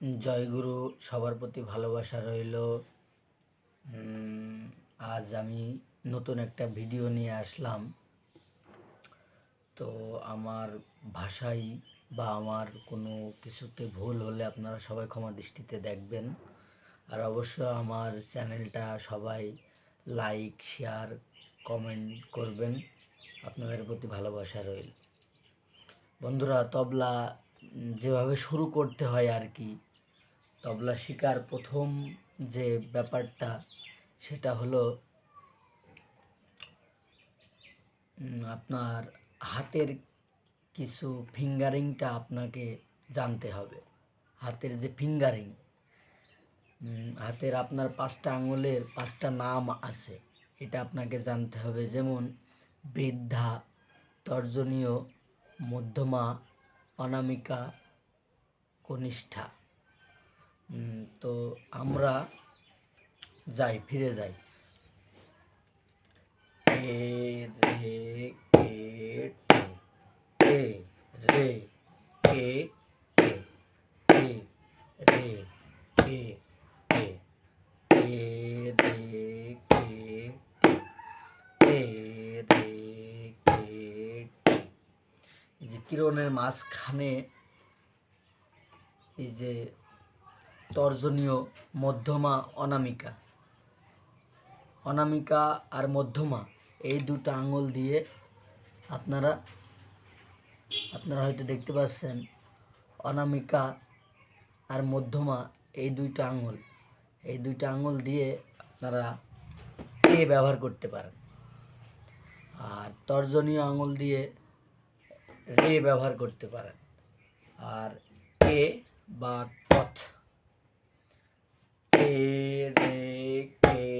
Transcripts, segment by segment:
জয়গুরু সবার প্রতি ভালোবাসা রইল। আজ আমি নতুন একটা ভিডিও নিয়ে আসলাম। তো আমার ভাষাই বা আমার কোনো কিছুতে ভুল হলে আপনারা সবাই ক্ষমা দৃষ্টিতে দেখবেন। আর অবশ্য আমার চ্যানেলটা সবাই লাইক, শেয়ার, কমেন্ট করবেন। আপনাদের প্রতি ভালোবাসা রইল। বন্ধুরা, তবলা যেভাবে শুরু করতে হয় আর কি তবলা শেখার প্রথম যে ব্যাপারটা, সেটা হলো আপনার হাতের কিছু ফিঙ্গারিংটা আপনাকে জানতে হবে। হাতের যে ফিঙ্গারিং হাতের আপনার পাঁচটা আঙুলের পাঁচটা নাম আছে। এটা আপনাকে জানতে হবে, যেমন বৃদ্ধা, তর্জনীয়, মধ্যমা, অনামিকা, কনিষ্ঠা। তো আমরা যাই, ফিরে যাই। এ রে কে টে এ রে কে টে এ রে কে টে এ রে কে টে এ রে কে টে এই যে কিরণের মাঝখানে এই যে তর্জনীয় মধ্যমা, অনামিকা। অনামিকা আর মধ্যমা, এই দুটো আঙুল দিয়ে আপনারা আপনারা হয়তো দেখতে পাচ্ছেন, অনামিকা আর মধ্যমা, এই দুইটা আঙুল। এই দুইটা আঙুল দিয়ে আপনারা এ ব্যবহার করতে পারেন। আর তর্জনীয় আঙুল দিয়ে রে ব্যবহার করতে পারেন। আর এ বা এ রে কে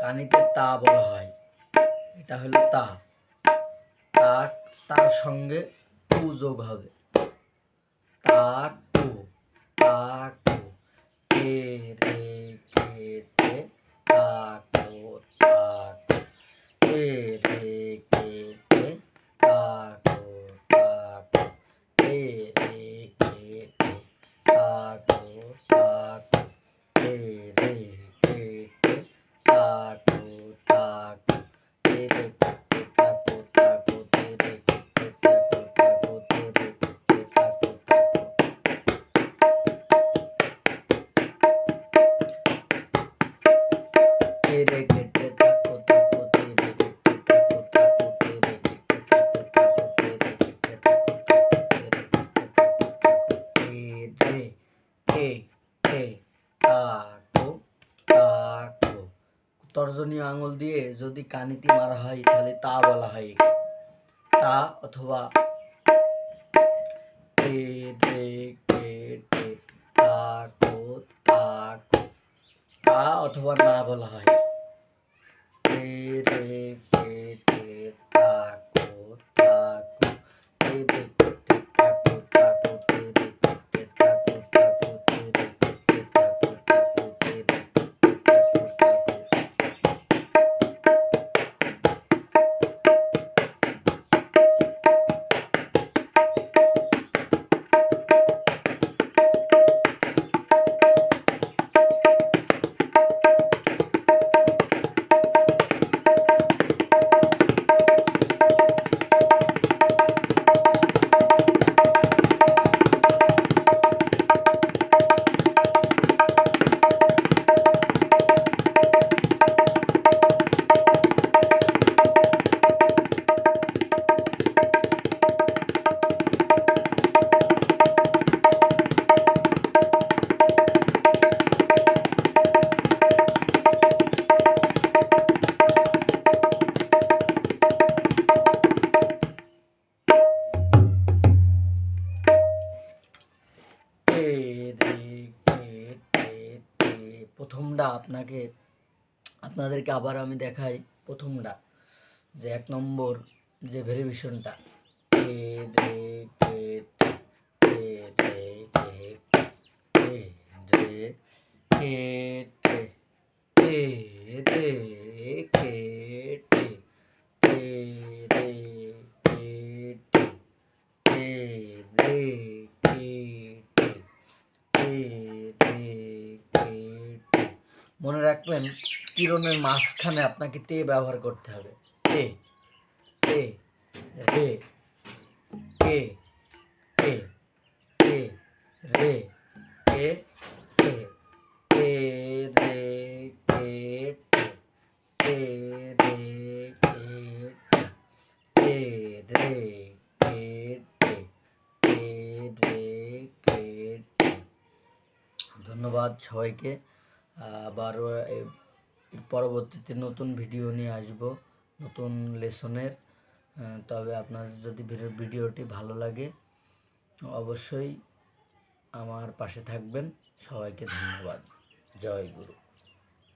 কানিতে তা বলা হয়। এটা হলো তা। তাক তার সঙ্গে টু যোগ হবে। তাকু তাকু তে। রে, কে টে তাকো তাকো তে রে, কে টে তাকো তাকো তে রে, কে টে তাকো তাকো তে রে टे टे তাকো তর্জনীয় আঙুল দিয়ে যদি কানিতি মারা হয়, তাহলে তা বলা হয়। তা অথবা তে দে, কে তা অথবা না বলা হয়। আপনাকে, আপনাদেরকে আবার আমি দেখাই প্রথমটা, যে এক নম্বর যে ভেরিফিকেশনটা। টে রে কে কে কে কে রাখবেন কিরণের মাঝখানে আপনাকে তে ব্যবহার করতে হবে। তে তে, রে, কে তে তে রে, কে টে তে রে, কে তে রে, কে তে রে, কে টে তে রে কে। ধন্যবাদ সবাইকে। আবার পরবর্তীতে নতুন ভিডিও নিয়ে আসব, নতুন লেসনের। তবে আপনার যদি ভিডিওটি ভালো লাগে, অবশ্যই আমার পাশে থাকবেন। সবাইকে ধন্যবাদ। জয় গুরু।